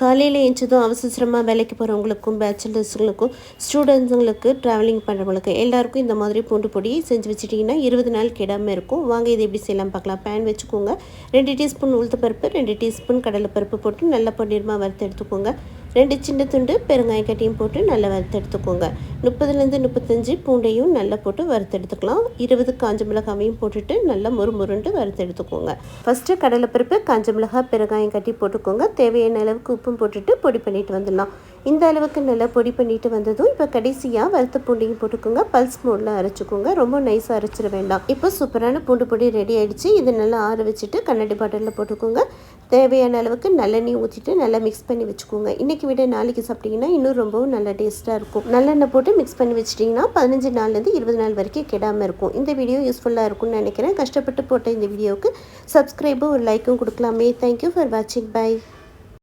காலையில் எழுந்ததும் அவசரமாக வேலைக்கு போகிறவங்களுக்கும் பேச்சுலர்ஸுங்களுக்கும் ஸ்டூடெண்ட்ஸுங்களுக்கு ட்ராவலிங் பண்ணுறவங்களுக்கு எல்லாருக்கும் இந்த மாதிரி பூண்டு பொடி செஞ்சு வச்சுட்டிங்கன்னா இருபது நாள் கெடாமல் இருக்கும். வாங்க இது எப்படி செய்யலாம் பார்க்கலாம். பேன் வச்சுக்கோங்க. ரெண்டு டீஸ்பூன் உளுத்தப்பருப்பு ரெண்டு டீஸ்பூன் கடலைப்பருப்பு போட்டு நல்லா பொன்னிறமாக வறுத்து எடுத்துக்கோங்க. ரெண்டு சின்ன துண்டு பெருங்காயம் கட்டியும் போட்டு நல்லா வறுத்து எடுத்துக்கோங்க முப்பதுலேருந்து முப்பத்தஞ்சு பூண்டையும் நல்லா போட்டு வறுத்து எடுத்துக்கலாம் இருபது காஞ்ச மிளகாவையும் போட்டுட்டு நல்லா முறுமுருண்டு வறுத்தெடுத்துக்கோங்க. வறுத்து எடுத்துக்கோங்க ஃபஸ்ட்டு கடலைப்பருப்பு காஞ்ச மிளகாய் பெருங்காயம் கட்டி போட்டுக்கோங்க. தேவையான அளவுக்கு உப்பும் போட்டுட்டு பொடி பண்ணிட்டு வந்துடலாம். இந்த அளவுக்கு நல்லா பொடி பண்ணிட்டு வந்ததும் இப்போ கடைசியாக வறுத்த பூண்டையும் போட்டுக்கோங்க. பல்ஸ் மோடில் அரைச்சிக்கோங்க. ரொம்ப நைஸாக அரைச்சிட வேண்டாம். இப்போ சூப்பரான பூண்டு பொடி ரெடி ஆகிடுச்சு இது நல்லா ஆற வச்சுட்டு கண்ணாடி பாட்டிலில் போட்டுக்கோங்க. தேவையான அளவுக்கு நல்லெண்ணெய் ஊற்றிட்டு நல்லா மிக்ஸ் பண்ணி வச்சுக்கோங்க. இன்றைக்கி விட நாளைக்கு சாப்பிட்டிங்கன்னா இன்னும் ரொம்பவும் நல்லா டேஸ்ட்டாக இருக்கும். நல்லெண்ணெய் போட்டு மிக்ஸ் பண்ணி வச்சிட்டிங்கன்னா பதினஞ்சு நாள்லேருந்து இருபது நாள் வரைக்கும் கெடாமல் இருக்கும். இந்த வீடியோ யூஸ்ஃபுல்லாக இருக்கும்னு நினைக்கிறேன். கஷ்டப்பட்டு போட்ட இந்த வீடியோவுக்கு சப்ஸ்கிரைபும் ஒரு லைக்கும் கொடுக்கலாமே. தேங்க்யூ ஃபார் வாட்சிங் பை